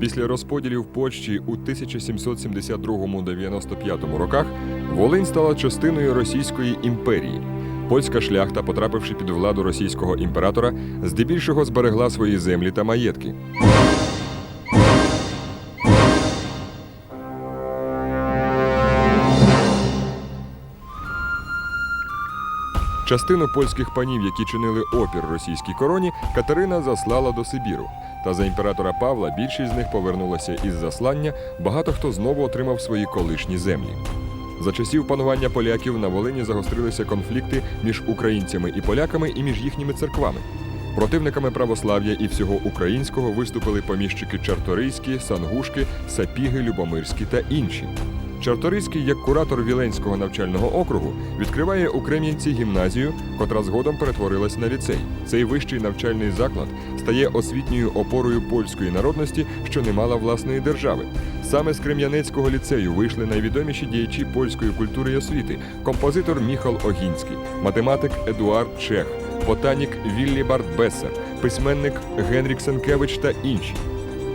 Після розподілів Польщі у 1772-95 роках Волинь стала частиною Російської імперії. Польська шляхта, потрапивши під владу російського імператора, здебільшого зберегла свої землі та маєтки. Частину польських панів, які чинили опір російській короні, Катерина заслала до Сибіру. Та за імператора Павла більшість з них повернулася із заслання. Багато хто знову отримав свої колишні землі. За часів панування поляків на Волині загострилися конфлікти між українцями і поляками і між їхніми церквами. Противниками православ'я і всього українського виступили поміщики Чарторийські, Сангушки, Сапіги, Любомирські та інші. Чарторийський, як куратор Віленського навчального округу, відкриває у Крем'янці гімназію, котра згодом перетворилась на ліцей. Цей вищий навчальний заклад стає освітньою опорою польської народності, що не мала власної держави. Саме з Крем'янецького ліцею вийшли найвідоміші діячі польської культури і освіти: композитор Міхал Огінський, математик Едуард Чех, ботанік Віллібард Бесер, письменник Генрік Сенкевич та інші.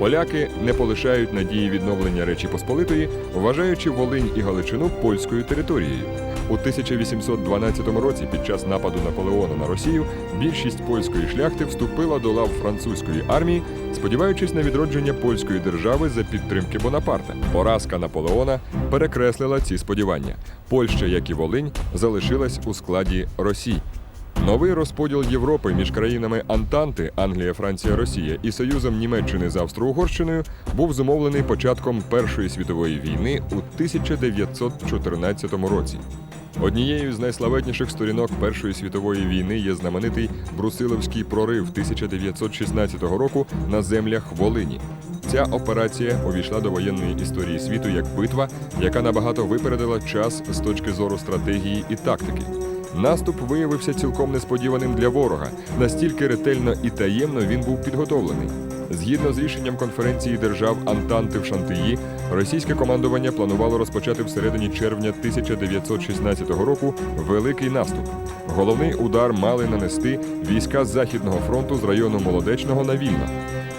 Поляки не полишають надії відновлення Речі Посполитої, вважаючи Волинь і Галичину польською територією. У 1812 році, під час нападу Наполеона на Росію, більшість польської шляхти вступила до лав французької армії, сподіваючись на відродження польської держави за підтримки Бонапарта. Поразка Наполеона перекреслила ці сподівання. Польща, як і Волинь, залишилась у складі Росії. Новий розподіл Європи між країнами Антанти Англія, Франція, Росія і Союзом Німеччини з Австро-Угорщиною був зумовлений початком Першої світової війни у 1914 році. Однією з найславетніших сторінок Першої світової війни є знаменитий Брусиловський прорив 1916 року на землях Волині. Ця операція увійшла до воєнної історії світу як битва, яка набагато випередила час з точки зору стратегії і тактики. Наступ виявився цілком несподіваним для ворога. Настільки ретельно і таємно він був підготовлений. Згідно з рішенням конференції держав Антанти в Шантиї, російське командування планувало розпочати всередині червня 1916 року великий наступ. Головний удар мали нанести війська Західного фронту з району Молодечного на Вільно.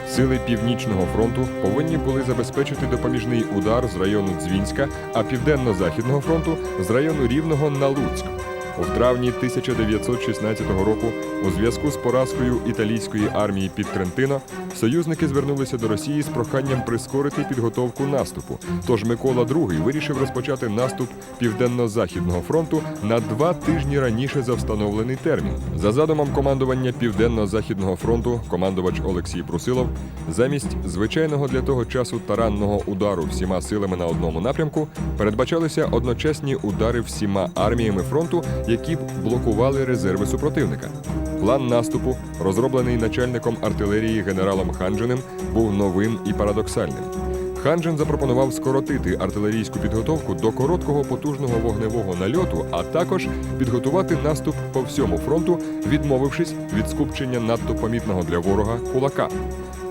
Сили Північного фронту повинні були забезпечити допоміжний удар з району Дзвінська, а Південно-Західного фронту з району Рівного на Луцьк. У травні 1916 року, у зв'язку з поразкою італійської армії під Трентино, союзники звернулися до Росії з проханням прискорити підготовку наступу. Тож Микола II вирішив розпочати наступ Південно-Західного фронту на два тижні раніше за встановлений термін. За задумом командування Південно-Західного фронту, командувач Олексій Брусилов, замість звичайного для того часу таранного удару всіма силами на одному напрямку, передбачалися одночасні удари всіма арміями фронту, які б блокували резерви супротивника. План наступу, розроблений начальником артилерії генералом Ханджиним, був новим і парадоксальним. Ханджин запропонував скоротити артилерійську підготовку до короткого потужного вогневого нальоту, а також підготувати наступ по всьому фронту, відмовившись від скупчення надто помітного для ворога кулака.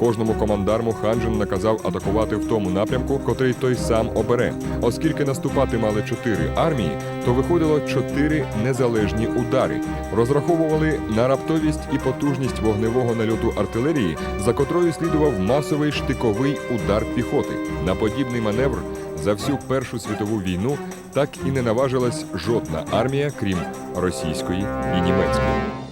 Кожному командарму Ханджин наказав атакувати в тому напрямку, котрий той сам обере. Оскільки наступати мали чотири армії, то виходило чотири незалежні удари. Розраховували на раптовість і потужність вогневого нальоту артилерії, за котрою слідував масовий штиковий удар піхоти. На подібний маневр за всю Першу світову війну так і не наважилась жодна армія, крім російської і німецької.